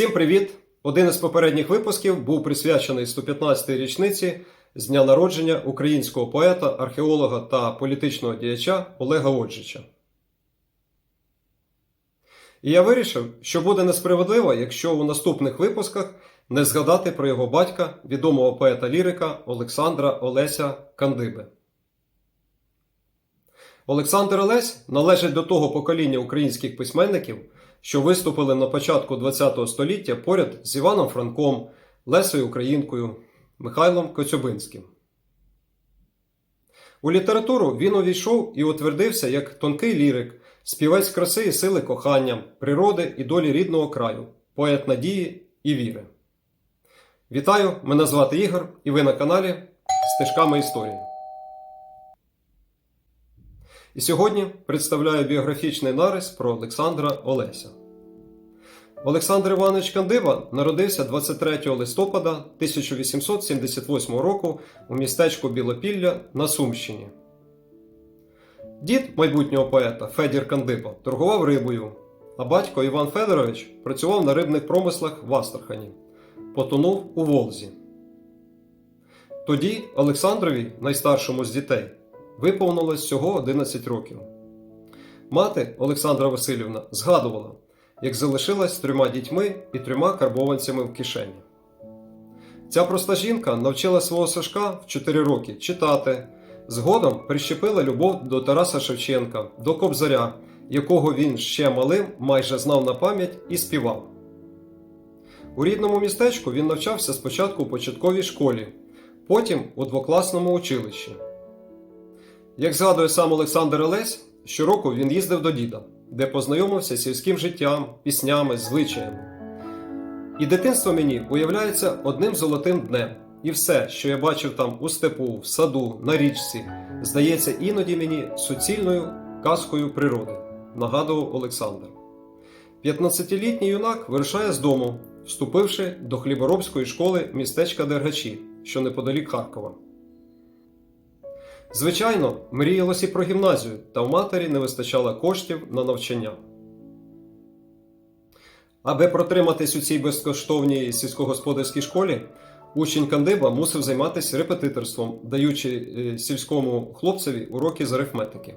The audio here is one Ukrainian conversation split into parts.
Всім привіт! Один із попередніх випусків був присвячений 115-й річниці з дня народження українського поета, археолога та політичного діяча Олега Оджича. І я вирішив, що буде несправедливо, якщо у наступних випусках не згадати про його батька, відомого поета-лірика Олександра Олеся Кандиби. Олександр Олесь належить до того покоління українських письменників, що виступили на початку ХХ століття поряд з Іваном Франком, Лесою Українкою, Михайлом Коцюбинським. У літературу він увійшов і утвердився як тонкий лірик, співець краси і сили кохання, природи і долі рідного краю, поет надії і віри. Вітаю! Мене звати Ігор, і ви на каналі Стежками історії. І сьогодні представляю біографічний нарис про Олександра Олеся. Олександр Іванович Кандива народився 23 листопада 1878 року у містечку Білопілля на Сумщині. Дід майбутнього поета Федір Кандиба торгував рибою, а батько Іван Федорович працював на рибних промислах в Астрахані, потонув у Волзі. Тоді Олександрові, найстаршому з дітей, виповнилось всього 11 років. Мати Олександра Васильівна згадувала, як залишилась з трьома дітьми і трьома карбованцями в кишені. Ця проста жінка навчила свого Сашка в 4 роки читати, згодом прищепила любов до Тараса Шевченка, до Кобзаря, якого він ще малим майже знав на пам'ять і співав. У рідному містечку він навчався спочатку у початковій школі, потім у двокласному училищі. Як згадує сам Олександр Олесь, щороку він їздив до діда, де познайомився з сільським життям, піснями, звичаями. І дитинство мені уявляється одним золотим днем, і все, що я бачив там у степу, в саду, на річці, здається іноді мені суцільною казкою природи, нагадував Олександр. 15-літній юнак вирушає з дому, вступивши до хліборобської школи містечка Дергачі, що неподалік Харкова. Звичайно, мріялось і про гімназію, та в матері не вистачало коштів на навчання. Аби протриматись у цій безкоштовній сільськогосподарській школі, учень Кандиба мусив займатися репетиторством, даючи е, сільському хлопцеві уроки з арифметики.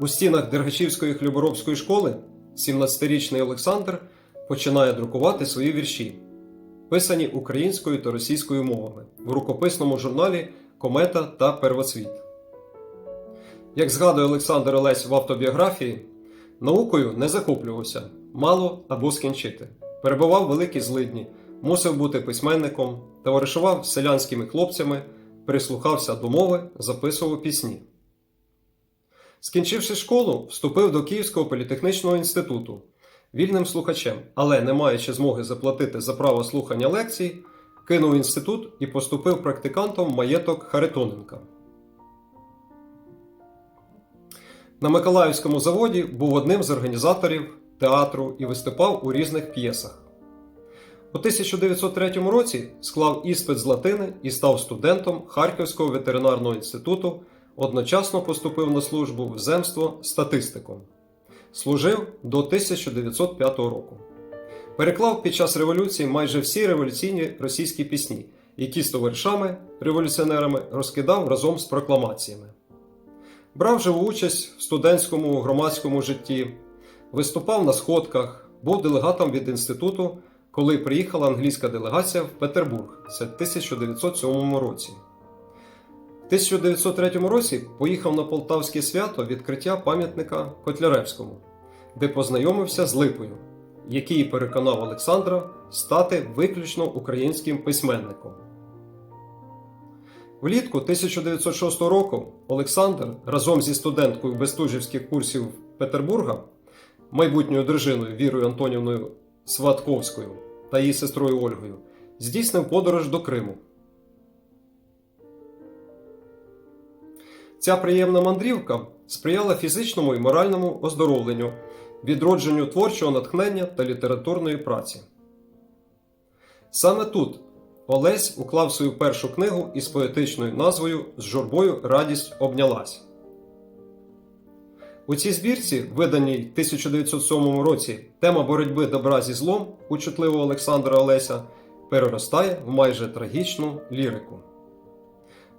У стінах Дергачівської хліборобської школи 17-річний Олександр починає друкувати свої вірші, писані українською та російською мовами в рукописному журналі Комета та Первоцвіт. Як згадує Олександр Олесь в автобіографії, наукою не захоплювався, мало або скінчити. Перебував великі злидні, мусив бути письменником, товаришував з селянськими хлопцями, прислухався до мови, записував пісні. Скінчивши школу, вступив до Київського політехнічного інституту вільним слухачем, але, не маючи змоги заплатити за право слухання лекцій, кинув інститут і поступив практикантом в маєток Харитоненка. На Миколаївському заводі був одним з організаторів театру і виступав у різних п'єсах. У 1903 році склав іспит з латини і став студентом Харківського ветеринарного інституту, одночасно поступив на службу в земство статистиком. Служив до 1905 року. Переклав під час революції майже всі революційні російські пісні, які з товаришами революціонерами розкидав разом з прокламаціями. Брав живу участь в студентському громадському житті, виступав на сходках, був делегатом від інституту, коли приїхала англійська делегація в Петербург це в 1907 році. В 1903 році поїхав на Полтавське свято відкриття пам'ятника Котляревському, де познайомився з Липою який переконав Олександра стати виключно українським письменником. Влітку 1906 року Олександр разом зі студенткою Бестужівських курсів Петербурга, майбутньою дружиною Вірою Антонівною Сватковською та її сестрою Ольгою, здійснив подорож до Криму. Ця приємна мандрівка сприяла фізичному і моральному оздоровленню відродженню творчого натхнення та літературної праці. Саме тут Олесь уклав свою першу книгу із поетичною назвою З журбою радість обнялась. У цій збірці, виданій в 1907 році, тема боротьби добра зі злом у чутливого Олександра Олеся переростає в майже трагічну лірику.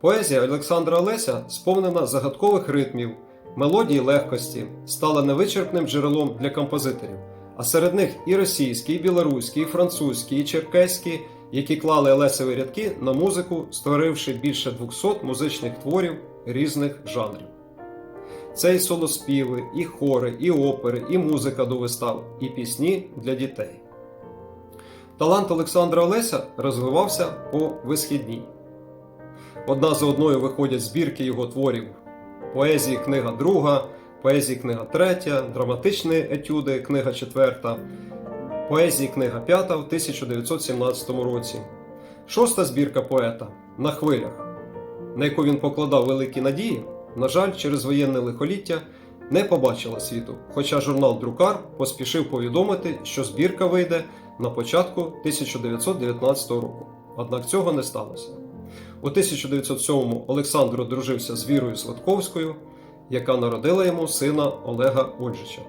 Поезія Олександра Олеся сповнена загадкових ритмів, мелодії легкості, стала невичерпним джерелом для композиторів, а серед них і російські, і білоруські, і французькі, і черкеські, які клали Олесеві рядки на музику, створивши більше 200 музичних творів різних жанрів. Це і солоспіви, і хори, і опери, і музика до вистав, і пісні для дітей. Талант Олександра Олеся розвивався по висхідній. Одна за одною виходять збірки його творів поезії книга друга, поезії книга третя, драматичні етюди, книга четверта, поезії книга п'ята в 1917 році. Шоста збірка поета. На хвилях, на яку він покладав великі надії, на жаль, через воєнне лихоліття не побачила світу, хоча журнал Друкар поспішив повідомити, що збірка вийде на початку 1919 року. Однак цього не сталося. У 1907-му Олександр одружився з Вірою Сладковською, яка народила йому сина Олега Оджича.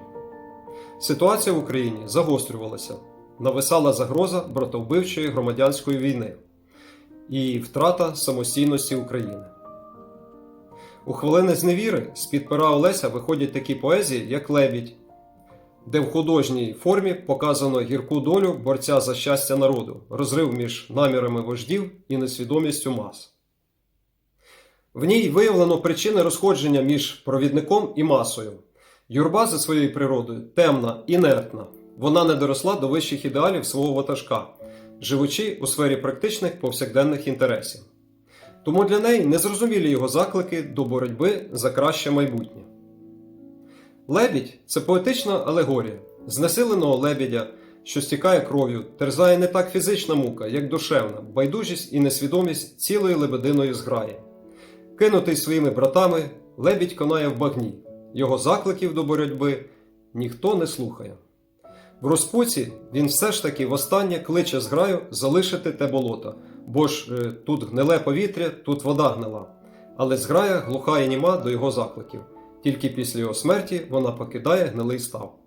Ситуація в Україні загострювалася, нависала загроза братовбивчої громадянської війни і втрата самостійності України. У хвилини зневіри з-під пера Олеся виходять такі поезії, як Лебідь, де в художній формі показано гірку долю борця за щастя народу, розрив між намірами вождів і несвідомістю мас. В ній виявлено причини розходження між провідником і масою. Юрба за своєю природою темна, інертна. Вона не доросла до вищих ідеалів свого ватажка, живучи у сфері практичних повсякденних інтересів. Тому для неї незрозумілі його заклики до боротьби за краще майбутнє. Лебідь це поетична алегорія, знесиленого лебідя, що стікає кров'ю, терзає не так фізична мука, як душевна, байдужість і несвідомість цілої лебединої зграї. Кинутий своїми братами, лебідь конає в багні, його закликів до боротьби ніхто не слухає. В розпуці він все ж таки востаннє кличе зграю залишити те болото, бо ж е, тут гниле повітря, тут вода гнила. Але зграя глуха і німа до його закликів. Тільки після його смерті вона покидає гнилий став.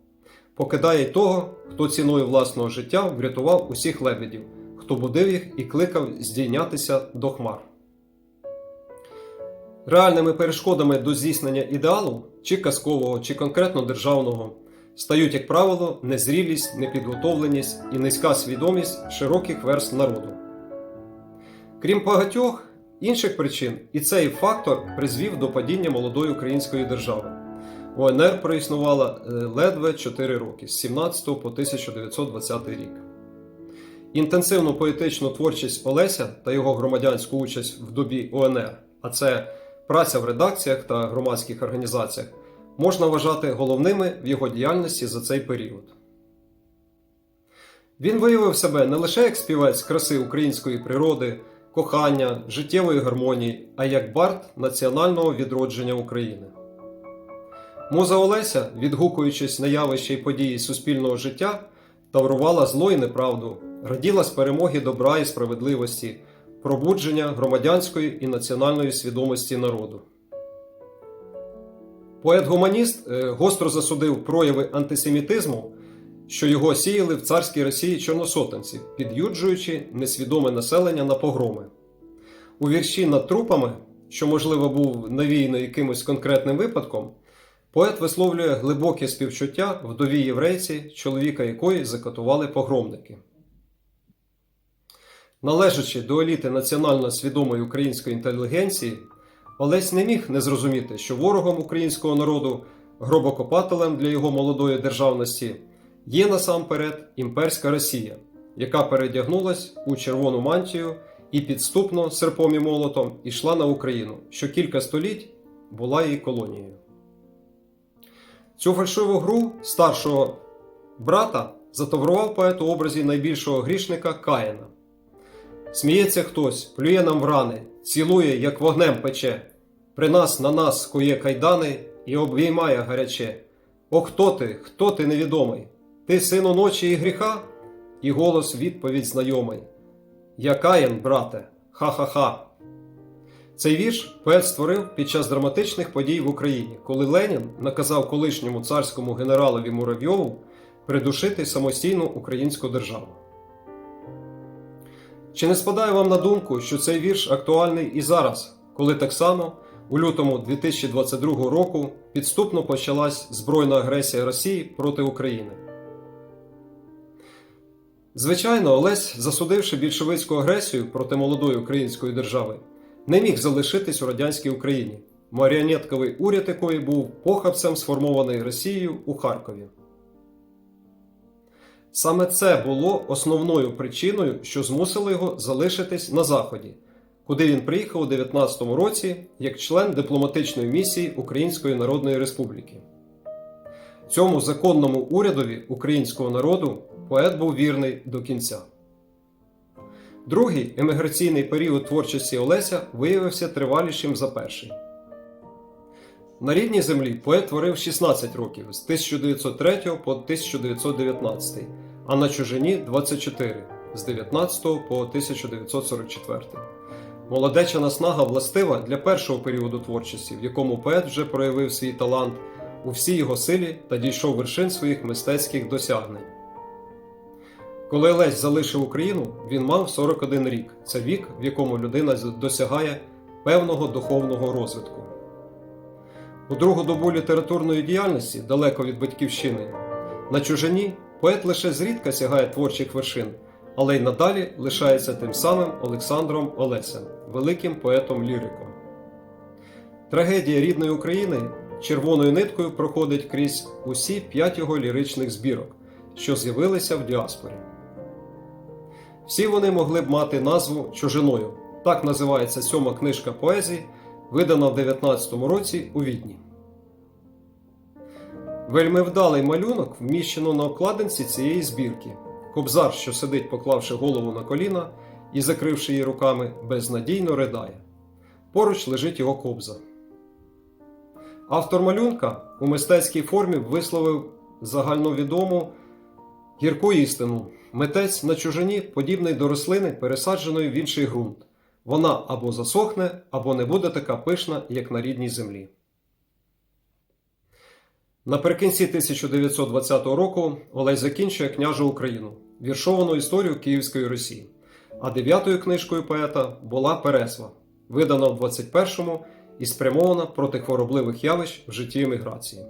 Покидає й того, хто ціною власного життя врятував усіх лебедів, хто будив їх і кликав здійнятися до хмар. Реальними перешкодами до здійснення ідеалу, чи казкового, чи конкретно державного, стають, як правило, незрілість, непідготовленість і низька свідомість широких верст народу. Крім багатьох інших причин, і цей фактор призвів до падіння молодої української держави. УНР проіснувала е, ледве 4 роки з 17 по 1920 рік. Інтенсивну поетичну творчість Олеся та його громадянську участь в добі УНР, а це праця в редакціях та громадських організаціях, можна вважати головними в його діяльності за цей період. Він виявив себе не лише як співець краси української природи, кохання, життєвої гармонії, а як бард національного відродження України. Муза Олеся, відгукуючись на явища й події суспільного життя, таврувала зло і неправду, раділа з перемоги добра і справедливості, пробудження громадянської і національної свідомості народу. Поет-гуманіст е, гостро засудив прояви антисемітизму, що його сіяли в царській Росії чорносотенці, під'юджуючи несвідоме населення на погроми. У вірші над трупами, що, можливо, був навіяний якимось конкретним випадком, поет висловлює глибоке співчуття вдові єврейці, чоловіка якої закатували погромники. Належачи до еліти національно свідомої української інтелігенції, Олесь не міг не зрозуміти, що ворогом українського народу, гробокопателем для його молодої державності, є насамперед імперська Росія, яка передягнулась у червону мантію і підступно серпом і молотом ішла на Україну, що кілька століть була її колонією. Цю фальшиву гру старшого брата затоврував поет у образі найбільшого грішника Каїна. Сміється хтось, плює нам в рани, цілує, як вогнем пече, при нас на нас кує кайдани і обіймає гаряче. О, хто ти, хто ти невідомий? Ти сину ночі і гріха? І голос відповідь знайомий. Я Каїн, брате, ха-ха-ха. Цей вірш поет створив під час драматичних подій в Україні, коли Ленін наказав колишньому царському генералові Муравйову придушити самостійну українську державу. Чи не спадає вам на думку, що цей вірш актуальний і зараз, коли так само у лютому 2022 року підступно почалась збройна агресія Росії проти України? Звичайно, Олесь, засудивши більшовицьку агресію проти молодої української держави, не міг залишитись у радянській Україні, маріонетковий уряд якої був похабцем сформований Росією у Харкові. Саме це було основною причиною, що змусило його залишитись на Заході, куди він приїхав у 19-му році як член дипломатичної місії Української Народної Республіки. Цьому законному урядові українського народу поет був вірний до кінця. Другий еміграційний період творчості Олеся виявився тривалішим за перший. На рідній землі поет творив 16 років з 1903 по 1919, а на чужині 24 з 19 по 1944. Молодеча наснага властива для першого періоду творчості, в якому поет вже проявив свій талант у всій його силі та дійшов вершин своїх мистецьких досягнень. Коли Лесь залишив Україну, він мав 41 рік. Це вік, в якому людина досягає певного духовного розвитку. У другу добу літературної діяльності, далеко від батьківщини, на чужині поет лише зрідка сягає творчих вершин, але й надалі лишається тим самим Олександром Олесем, великим поетом-ліриком. Трагедія рідної України червоною ниткою проходить крізь усі п'ять його ліричних збірок, що з'явилися в діаспорі. Всі вони могли б мати назву чужиною. Так називається сьома книжка поезії, видана в 19-му році у Відні. Вельми вдалий малюнок вміщено на обкладинці цієї збірки. Кобзар, що сидить, поклавши голову на коліна і закривши її руками, безнадійно ридає. Поруч лежить його кобза. Автор малюнка у мистецькій формі висловив загальновідому гірку істину. Митець на чужині подібний до рослини, пересадженої в інший ґрунт. Вона або засохне, або не буде така пишна, як на рідній землі. Наприкінці 1920 року Олесь закінчує княжу Україну, віршовану історію Київської Росії. А дев'ятою книжкою поета була Пересва, видана в 21-му і спрямована проти хворобливих явищ в житті еміграції.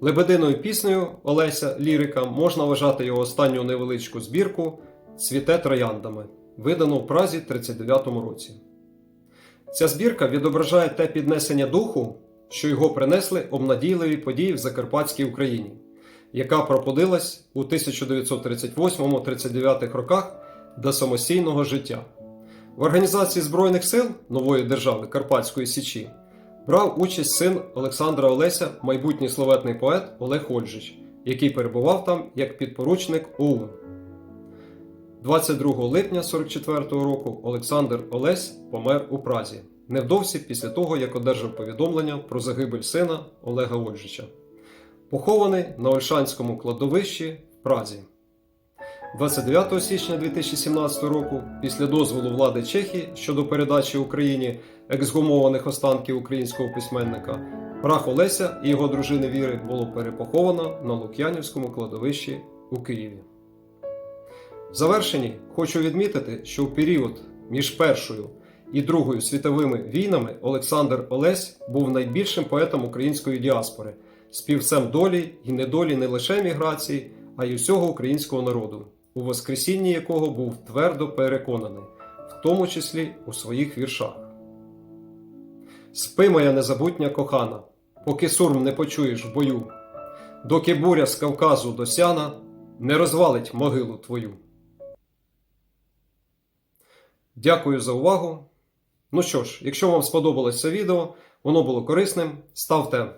Лебединою піснею Олеся Лірика можна вважати його останню невеличку збірку Цвіте трояндами, видану в Празі 39-му році. Ця збірка відображає те піднесення духу, що його принесли обнадійливі події в Закарпатській Україні, яка проподилась у 1938-39 роках до самостійного життя. В організації Збройних сил нової держави Карпатської Січі брав участь син Олександра Олеся, майбутній словетний поет Олег Ольжич, який перебував там як підпоручник ОУН. 22 липня 44-го року Олександр Олесь помер у Празі, невдовзі після того, як одержав повідомлення про загибель сина Олега Ольжича, похований на Ольшанському кладовищі в Празі. 29 січня 2017 року, після дозволу влади Чехії щодо передачі Україні ексгумованих останків українського письменника, прах Олеся і його дружини Віри було перепоховано на Лук'янівському кладовищі у Києві. В завершенні хочу відмітити, що в період між Першою і Другою світовими війнами Олександр Олесь був найбільшим поетом української діаспори, співцем долі і недолі не лише міграції, а й усього українського народу, у Воскресінні якого був твердо переконаний, в тому числі у своїх віршах. Спи, моя незабутня кохана, поки сурм не почуєш в бою, доки буря з Кавказу до сяна не розвалить могилу твою. Дякую за увагу. Ну що ж, якщо вам сподобалось це відео, воно було корисним, ставте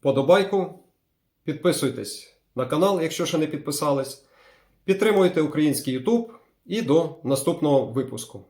вподобайку, підписуйтесь на канал, якщо ще не підписались, підтримуйте український YouTube і до наступного випуску.